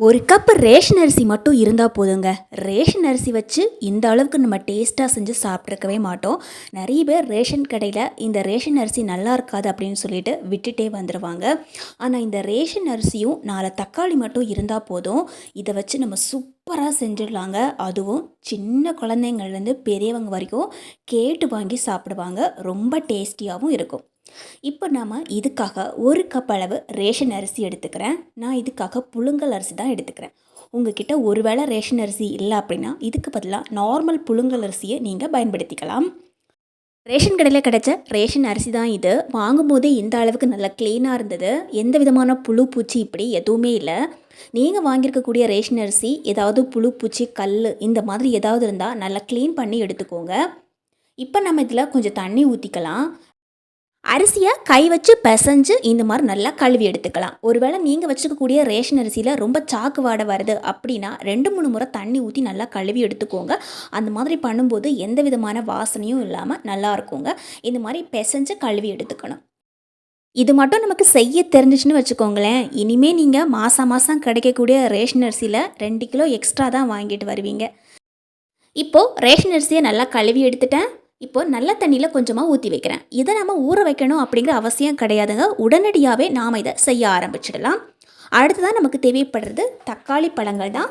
ஒரு cup ration அரிசி மட்டும் இருந்தால் போதுங்க. ரேஷன் அரிசி வச்சு இந்த அளவுக்கு நம்ம டேஸ்ட்டாக செஞ்சு சாப்பிட்ருக்கவே மாட்டோம். நிறைய பேர் ரேஷன் கடையில் இந்த ரேஷன் அரிசி நல்லா இருக்காது அப்படின்னு சொல்லிட்டு விட்டுட்டே வந்துடுவாங்க ஆனால் இந்த ரேஷன் அரிசியும் நாலு தக்காளி மட்டும் இருந்தால் போதும். இதை வச்சு நம்ம சூப்பராக செஞ்சிடலாங்க. அதுவும் சின்ன குழந்தைங்கள்லேருந்து பெரியவங்க வரைக்கும் கேட்டு வாங்கி சாப்பிடுவாங்க. ரொம்ப டேஸ்டியாகவும் இருக்கும். இப்போ நாம் இதுக்காக ஒரு கப் அளவு ரேஷன் அரிசி எடுத்துக்கிறேன். நான் இதுக்காக புழுங்கல் அரிசி தான் எடுத்துக்கிறேன். உங்ககிட்ட ஒருவேளை ரேஷன் அரிசி இல்லை அப்படின்னா இதுக்கு பதிலாக நார்மல் புழுங்கல் அரிசியை நீங்கள் பயன்படுத்திக்கலாம். ரேஷன் கடையில் கிடச்ச ரேஷன் அரிசி தான் இது. வாங்கும்போதே இந்த அளவுக்கு நல்லா க்ளீனாக இருந்தது. எந்த விதமான புழு பூச்சி இப்படி எதுவுமே இல்லை. நீங்கள் வாங்கியிருக்கக்கூடிய ரேஷன் அரிசி ஏதாவது புழு பூச்சி கல் இந்த மாதிரி ஏதாவது இருந்தால் நல்லா க்ளீன் பண்ணி எடுத்துக்கோங்க. இப்போ நம்ம இதில் கொஞ்சம் தண்ணி ஊற்றிக்கலாம் அரிசியை கை வச்சு பிசைஞ்சு இந்த மாதிரி நல்லா கழுவி எடுத்துக்கலாம். ஒருவேளை நீங்கள் வச்சுக்கக்கூடிய ரேஷன் அரிசியில் ரொம்ப சாக்கு வாடை வருது அப்படின்னா ரெண்டு மூணு முறை தண்ணி ஊற்றி நல்லா கழுவி எடுத்துக்கோங்க. அந்த மாதிரி பண்ணும்போது எந்த விதமான வாசனையும் இல்லாமல் நல்லா இருக்குங்க. இந்த மாதிரி பிசைஞ்சு கழுவி எடுத்துக்கணும். இது மட்டும் நமக்கு செய்ய தெரிஞ்சிச்சுன்னு வச்சுக்கோங்களேன். இனிமேல் நீங்கள் மாதம் மாதம் கிடைக்கக்கூடிய ரேஷன் அரிசியில் ரெண்டு கிலோ எக்ஸ்ட்ரா தான் வாங்கிட்டு வருவீங்க. இப்போது ரேஷன் அரிசியை நல்லா கழுவி எடுத்துட்டேன். இப்போ நல்ல தண்ணியில் கொஞ்சமாக ஊற்றி வைக்கிறேன். இதை நம்ம ஊற வைக்கணும் அப்படிங்கிற அவசியம் கிடையாதுங்க. உடனடியாகவே நாம் இதை செய்ய ஆரம்பிச்சிடலாம். அடுத்ததான் நமக்கு தேவைப்படுறது தக்காளி பழங்கள் தான்.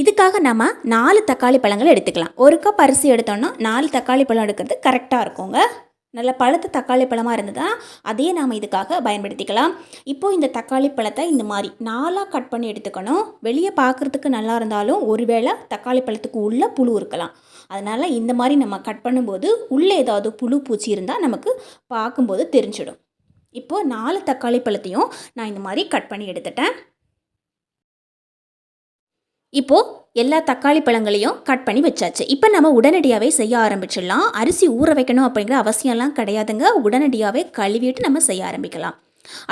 இதுக்காக நம்ம நாலு தக்காளி பழங்கள் எடுத்துக்கலாம். ஒரு கப் அரிசி எடுத்தோம்னா நாலு தக்காளி பழம் எடுக்கிறது கரெக்டாக இருக்குங்க. நல்ல பழுத்த தக்காளி பழமாக இருந்ததுன்னா அதையே நாம் இதுக்காக பயன்படுத்திக்கலாம். இப்போது இந்த தக்காளி பழத்தை இந்த மாதிரி நாலாக கட் பண்ணி எடுத்துக்கணும். வெளியே பார்க்குறதுக்கு நல்லா இருந்தாலும் ஒருவேளை தக்காளி பழத்துக்கு உள்ள புழு இருக்கலாம். அதனால் இந்த மாதிரி நம்ம கட் பண்ணும்போது உள்ளே ஏதாவது புழு பூச்சி இருந்தால் நமக்கு பார்க்கும்போது தெரிஞ்சிடும். இப்போது நாலு தக்காளி பழத்தையும் நான் இந்த மாதிரி கட் பண்ணி எடுத்துட்டேன். இப்போது எல்லா தக்காளி பழங்களையும் கட் பண்ணி வச்சாச்சு. இப்போ நம்ம உடனடியாகவே செய்ய ஆரம்பிச்சிடலாம். அரிசி ஊற வைக்கணும் அப்படிங்கிற அவசியம்லாம் கிடையாதுங்க. உடனடியாகவே கழுவிட்டு நம்ம செய்ய ஆரம்பிக்கலாம்.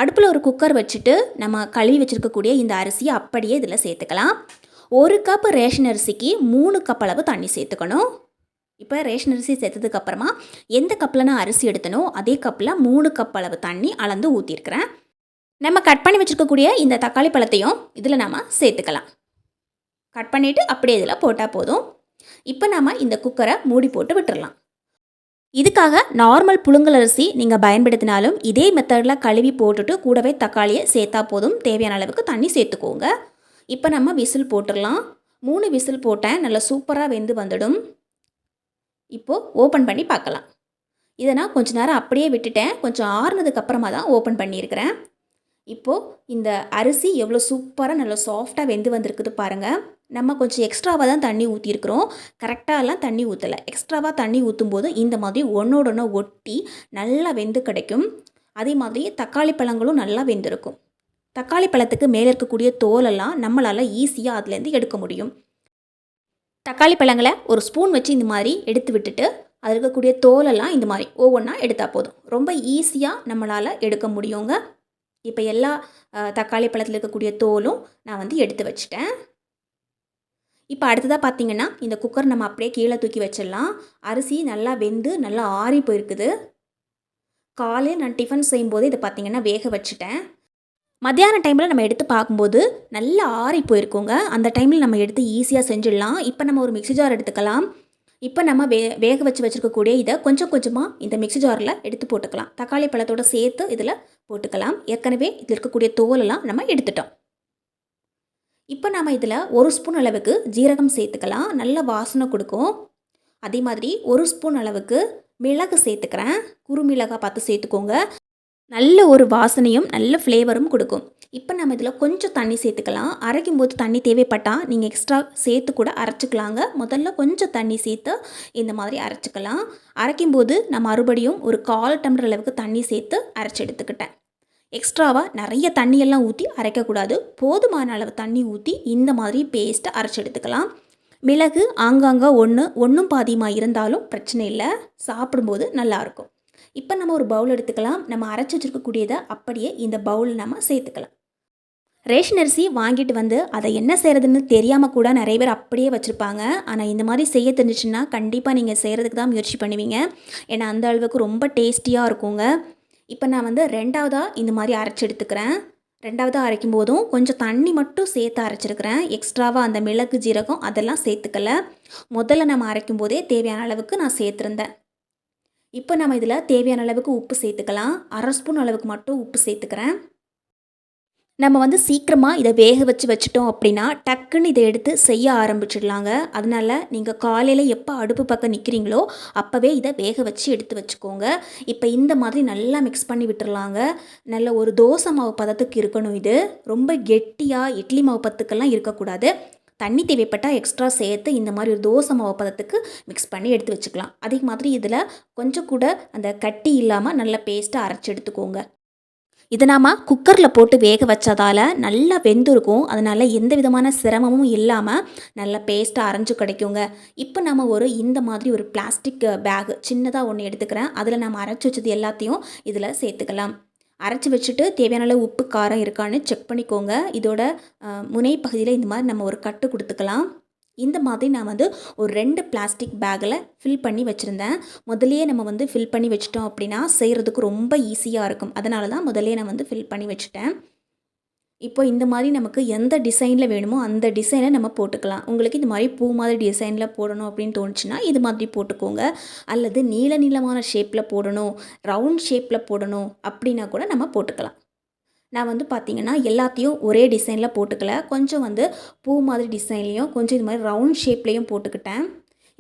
அடுப்பில் ஒரு குக்கர் வச்சுட்டு நம்ம கழுவி வச்சுருக்கக்கூடிய இந்த அரிசியை அப்படியே இதில் சேர்த்துக்கலாம். ஒரு கப் ரேஷன் அரிசிக்கு மூணு கப் அளவு தண்ணி சேர்த்துக்கணும். இப்போ ரேஷன் அரிசி சேர்த்ததுக்கப்புறமா எந்த கப்பில் நான் அரிசி எடுத்தனோ அதே கப்பில் மூணு கப் அளவு தண்ணி அளந்து ஊற்றிருக்கிறேன் நம்ம கட் பண்ணி வச்சுருக்கக்கூடிய இந்த தக்காளி பழத்தையும் இதில் நாம் சேர்த்துக்கலாம். கட் பண்ணிவிட்டு அப்படியே இதில் போட்டால் போதும். இப்போ நாம் இந்த குக்கரை மூடி போட்டு விட்டுறலாம். இதுக்காக நார்மல் புழுங்கல் அரிசி நீங்கள் பயன்படுத்தினாலும் இதே மெத்தடில் கழுவி போட்டுட்டு கூடவே தக்காளியை சேர்த்தா போதும். தேவையான அளவுக்கு தண்ணி சேர்த்துக்கோங்க. இப்போ நம்ம விசில் போட்டுடலாம். மூணு விசில் போட்டேன். நல்லா சூப்பராக வெந்து வந்துடும். இப்போது ஓப்பன் பண்ணி பார்க்கலாம். இதை நான் கொஞ்ச நேரம் அப்படியே விட்டுட்டேன். கொஞ்சம் ஆறுனதுக்கு அப்புறமா தான் ஓப்பன் பண்ணியிருக்கிறேன். இப்போது இந்த அரிசி எவ்வளோ சூப்பராக நல்லா சாஃப்டாக வெந்து வந்திருக்குது பாருங்கள் நம்ம கொஞ்சம் எக்ஸ்ட்ராவாக தான் தண்ணி ஊற்றிருக்கிறோம் கரெக்டாகலாம் தண்ணி ஊற்றலை எக்ஸ்ட்ராவாக தண்ணி ஊற்றும் போது இந்த மாதிரி ஒன்றோட ஒட்டி நல்லா வெந்து கிடைக்கும். அதே மாதிரி தக்காளி பழங்களும் நல்லா வெந்திருக்கும். தக்காளி பழத்துக்கு மேலே இருக்கக்கூடிய தோலெல்லாம் நம்மளால் ஈஸியாக அதுலேருந்து எடுக்க முடியும். தக்காளி பழங்களை ஒரு ஸ்பூன் வச்சு இந்த மாதிரி எடுத்து விட்டுட்டு அதில் இருக்கக்கூடிய தோலெல்லாம் இந்த மாதிரி ஒவ்வொன்றா எடுத்தால் போதும். ரொம்ப ஈஸியாக நம்மளால் எடுக்க முடியுங்க. இப்போ எல்லா தக்காளி பழத்தில் இருக்கக்கூடிய தோலும் நான் வந்து எடுத்து வச்சுட்டேன். இப்போ அடுத்ததாக பார்த்தீங்கன்னா இந்த குக்கர் நம்ம அப்படியே கீழே தூக்கி வச்சிடலாம். அரிசி நல்லா வெந்து நல்லா ஆறி போயிருக்குது. காலையில் நான் டிஃபன் செய்யும்போது இதை பார்த்திங்கன்னா வேக வச்சுட்டேன். மத்தியான டைமில் நம்ம எடுத்து பார்க்கும்போது நல்லா ஆறி போயிருக்கோங்க. அந்த டைமில் நம்ம எடுத்து ஈஸியாக செஞ்சிடலாம். இப்போ நம்ம ஒரு மிக்சி ஜார் எடுத்துக்கலாம். இப்போ நம்ம வே வேக வச்சு வச்சுருக்கக்கூடிய இதை கொஞ்சம் கொஞ்சமாக இந்த மிக்சி ஜாரில் எடுத்து போட்டுக்கலாம். தக்காளி பழத்தோடு சேர்த்து இதில் போட்டுக்கலாம். ஏற்கனவே இதில் இருக்கக்கூடிய தோலெல்லாம் நம்ம எடுத்துட்டோம். இப்போ நம்ம இதில் ஒரு ஸ்பூன் அளவுக்கு ஜீரகம் சேர்த்துக்கலாம். நல்ல வாசனை கொடுக்கும். அதே மாதிரி ஒரு ஸ்பூன் அளவுக்கு மிளகு சேர்த்துக்கிறேன். குறுமிளகாய் பார்த்து சேர்த்துக்கோங்க. நல்ல ஒரு வாசனையும் நல்ல ஃப்ளேவரும் கொடுக்கும். இப்போ நம்ம இதில் கொஞ்சம் தண்ணி சேர்த்துக்கலாம். அரைக்கும் போது தண்ணி தேவைப்பட்டால் நீங்கள் எக்ஸ்ட்ரா சேர்த்து கூட அரைச்சிக்கலாங்க. முதல்ல கொஞ்சம் தண்ணி சேர்த்து இந்த மாதிரி அரைச்சிக்கலாம். அரைக்கும் போது நான் மறுபடியும் ஒரு கால் டம்ளர் அளவுக்கு தண்ணி சேர்த்து அரைச்சி எடுத்துக்கிட்டேன். எக்ஸ்ட்ராவாக நிறைய தண்ணியெல்லாம் ஊற்றி அரைக்கக்கூடாது. போதுமான அளவு தண்ணி ஊற்றி இந்த மாதிரி பேஸ்ட்டை அரைச்சி எடுத்துக்கலாம். மிளகு ஆங்காங்க ஒன்று ஒன்றும் பாதியமாக இருந்தாலும் பிரச்சனை இல்லை. சாப்பிடும்போது நல்லாயிருக்கும் இப்போ நம்ம ஒரு பவுல் எடுத்துக்கலாம். நம்ம அரைச்சி வச்சுருக்கக்கூடியதை அப்படியே இந்த பவுலில் நம்ம சேர்த்துக்கலாம். ரேஷன் அரிசி வாங்கிட்டு வந்து அதை என்ன செய்கிறதுன்னு தெரியாமல் கூட நிறைய பேர் அப்படியே வச்சுருப்பாங்க. ஆனால் இந்த மாதிரி செய்ய தெரிஞ்சிச்சுன்னா கண்டிப்பாக நீங்கள் செய்கிறதுக்கு தான் முயற்சி பண்ணுவீங்க. ஏன்னா அந்த அளவுக்கு ரொம்ப டேஸ்டியாக இருக்குங்க. இப்போ நான் வந்து ரெண்டாவதாக இந்த மாதிரி அரைச்சி எடுத்துக்கிறேன். ரெண்டாவதாக அரைக்கும் போதும் கொஞ்சம் தண்ணி மட்டும் சேர்த்து அரைச்சிருக்கிறேன். எக்ஸ்ட்ராவாக அந்த மிளகு ஜீரகம் அதெல்லாம் சேர்த்துக்கல. முதல்ல நம்ம அரைக்கும் போதே தேவையான அளவுக்கு நான் சேர்த்துருந்தேன். இப்போ நம்ம இதில் தேவையான அளவுக்கு உப்பு சேர்த்துக்கலாம். அரை ஸ்பூன் அளவுக்கு மட்டும் உப்பு சேர்த்துக்கிறேன். நம்ம வந்து சீக்கிரமாக இதை வேக வச்சு வச்சுட்டோம் அப்படின்னா டக்குன்னு இதை எடுத்து செய்ய ஆரம்பிச்சிடலாங்க. அதனால் நீங்கள் காலையில் எப்போ அடுப்பு பக்கம் நிற்கிறீங்களோ அப்போவே இதை வேக வச்சு எடுத்து வச்சுக்கோங்க. இப்போ இந்த மாதிரி நல்லா மிக்ஸ் பண்ணி விட்டுறலாங்க. நல்ல ஒரு தோசை மாவு பதத்துக்கு இருக்கணும் இது. ரொம்ப கெட்டியாக இட்லி மாவு பத்துக்கெல்லாம் இருக்கக்கூடாது. தண்ணி தேவைப்பட்டால் எக்ஸ்ட்ரா சேர்த்து இந்த மாதிரி ஒரு தோசை மாவு பதத்துக்கு மிக்ஸ் பண்ணி எடுத்து வச்சுக்கலாம். அதே மாதிரி இதில் கொஞ்சம் கூட அந்த கட்டி இல்லாமல் நல்ல பேஸ்ட்டை அரைச்சி எடுத்துக்கோங்க. இதை நாம் குக்கரில் போட்டு வேக வச்சதால் நல்லா வெந்திருக்கும். அதனால் எந்த விதமான சிரமமும் இல்லாமல் நல்ல பேஸ்ட்டாக அரைஞ்சு கிடைக்குங்க. இப்போ நம்ம ஒரு இந்த மாதிரி ஒரு பிளாஸ்டிக் பேக் சின்னதாக ஒன்று எடுத்துக்கிறேன். அதில் நம்ம அரைச்சி வச்சது எல்லாத்தையும் இதில் சேர்த்துக்கலாம். அரைச்சி வச்சுட்டு தேவையான அளவு உப்பு காரம் இருக்கான்னு செக் பண்ணிக்கோங்க. இதோட முனை பகுதியில் இந்த மாதிரி நம்ம ஒரு கட்டு கொடுத்துக்கலாம். இந்த மாதிரி நான் வந்து ஒரு ரெண்டு பிளாஸ்டிக் பேக்கில் ஃபில் பண்ணி வச்சுருந்தேன். முதல்லயே நம்ம வந்து ஃபில் பண்ணி வச்சிட்டோம் அப்படின்னா செய்கிறதுக்கு ரொம்ப ஈஸியாக இருக்கும். அதனால தான் முதலே நான் வந்து ஃபில் பண்ணி வச்சுட்டேன். இப்போ இந்த மாதிரி நமக்கு எந்த டிசைனில் வேணுமோ அந்த டிசைனை நம்ம போட்டுக்கலாம். உங்களுக்கு இந்த மாதிரி பூ மாதிரி டிசைனில் போடணும் அப்படின்னு தோணுச்சுன்னா இது மாதிரி போட்டுக்கோங்க. அல்லது நீள நீளமான ஷேப்பில் போடணும் ரவுண்ட் ஷேப்பில் போடணும் அப்படின்னா கூட நம்ம போட்டுக்கலாம். நான் வந்து பார்த்திங்கன்னா எல்லாத்தையும் ஒரே டிசைனில் போட்டுக்கல. கொஞ்சம் வந்து பூ மாதிரி டிசைன்லேயும் கொஞ்சம் இது மாதிரி ரவுண்ட் ஷேப்லேயும் போட்டுக்கிட்டேன்.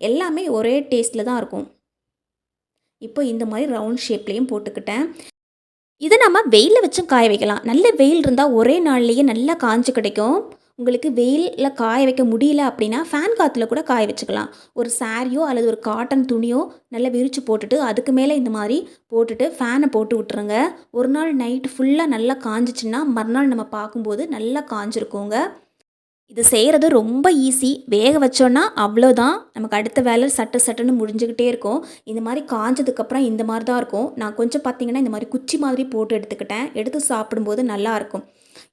எல்லாமே ஒரே டேஸ்ட்டில் தான் இருக்கும். இப்போ இந்த மாதிரி ரவுண்ட் ஷேப்லேயும் போட்டுக்கிட்டேன். இதை நம்ம வெயிலில் வச்சும் காய வைக்கலாம். நல்ல வெயில் இருந்தால் ஒரே நாள்லேயே நல்லா காஞ்சு கிடைக்கும். உங்களுக்கு வெயிலில் காய வைக்க முடியல அப்படின்னா ஃபேன் காற்றுல கூட காய வச்சுக்கலாம். ஒரு சாரியோ அல்லது ஒரு காட்டன் துணியோ நல்லா விரித்து போட்டுட்டு அதுக்கு மேலே இந்த மாதிரி போட்டுட்டு ஃபேனை போட்டு விட்டுருங்க. ஒரு நாள் நைட்டு ஃபுல்லாக நல்லா காஞ்சிச்சுன்னா மறுநாள் நம்ம பார்க்கும்போது நல்லா காஞ்சிருக்கோங்க. இது செய்கிறது ரொம்ப ஈஸி வேக வச்சோன்னா அவ்வளோதான் நமக்கு அடுத்த வேலை சட்டு சட்டுன்னு முடிஞ்சுக்கிட்டே இருக்கும். இந்த மாதிரி காஞ்சதுக்கப்புறம் இந்த மாதிரி தான் இருக்கும். நான் கொஞ்சம் பார்த்தீங்கன்னா இந்த மாதிரி குச்சி மாதிரி போட்டு எடுத்துக்கிட்டேன். எடுத்து சாப்பிடும்போது நல்லா இருக்கும்.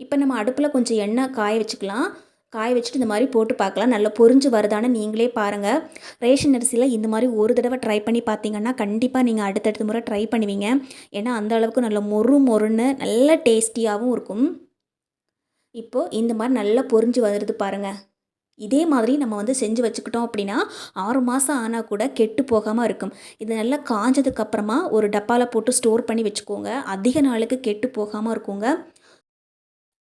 இப்போ நம்ம அடுப்பில் கொஞ்சம் எண்ணெய் காய வச்சுக்கலாம். காய வச்சுட்டு இந்த மாதிரி போட்டு பார்க்கலாம். நல்லா பொரிஞ்சு வருதான்னு நீங்களே பாருங்கள் ரேஷன் அரிசியில் இந்த மாதிரி ஒரு தடவை ட்ரை பண்ணி பார்த்தீங்கன்னா கண்டிப்பாக நீங்கள் அடுத்தடுத்த முறை ட்ரை பண்ணுவீங்க. ஏன்னா அந்த அளவுக்கு நல்ல மொறு மொறுன்னு நல்ல டேஸ்டியாகவும் இருக்கும். இப்போது இந்த மாதிரி நல்லா பொரிஞ்சு வருது பாருங்கள் இதே மாதிரி நம்ம வந்து செஞ்சு வச்சுக்கிட்டோம் அப்படின்னா ஆறு மாதம் ஆனால் கூட கெட்டு போகாமல் இருக்கும். இது நல்லா காஞ்சதுக்கப்புறமா ஒரு டப்பாவில் போட்டு ஸ்டோர் பண்ணி வச்சுக்கோங்க. அதிக நாளுக்கு கெட்டு போகாமல் இருக்குங்க.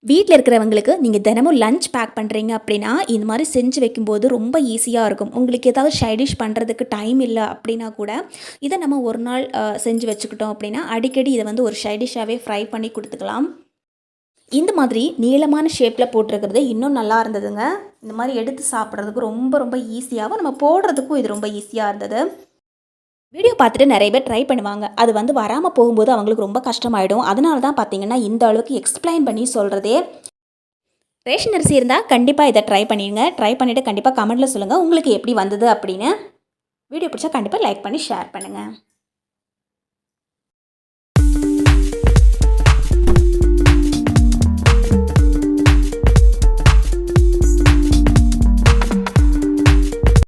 வீட்டில் இருக்கிறவங்களுக்கு நீங்கள் தினமும் லஞ்ச் பேக் பண்ணுறீங்க அப்படின்னா இந்த மாதிரி செஞ்சு வைக்கும்போது ரொம்ப ஈஸியாக இருக்கும். உங்களுக்கு ஏதாவது ஷைடிஷ் பண்ணுறதுக்கு டைம் இல்லை அப்படின்னா கூட இதை நம்ம ஒரு நாள் செஞ்சு வச்சுக்கிட்டோம் அப்படின்னா அடிக்கடி இதை வந்து ஒரு ஷைடிஷாகவே ஃப்ரை பண்ணி கொடுத்துக்கலாம். இந்த மாதிரி நீளமான ஷேப்பில் போட்டிருக்கிறது இன்னும் நல்லா இருந்ததுங்க. இந்த மாதிரி எடுத்து சாப்பிட்றதுக்கு ரொம்ப ரொம்ப ஈஸியாகவும் நம்ம போடுறதுக்கும் இது ரொம்ப ஈஸியாக இருந்தது. வீடியோ பார்த்துட்டு நிறைய பேர் ட்ரை பண்ணுவாங்க. அது வந்து வராமல் போகும்போது அவங்களுக்கு ரொம்ப கஷ்டமாயிடும். அதனால தான் பார்த்தீங்கன்னா இந்த அளவுக்கு எக்ஸ்பிளைன் பண்ணி சொல்கிறதே ரேஷன் அரிசி இருந்தால் கண்டிப்பாக இதை ட்ரை பண்ணிடுங்க. ட்ரை பண்ணிவிட்டு கண்டிப்பாக கமெண்ட்டில் சொல்லுங்கள் உங்களுக்கு எப்படி வந்தது அப்படின்னு. வீடியோ பிடிச்சா கண்டிப்பாக லைக் பண்ணி ஷேர் பண்ணுங்கள்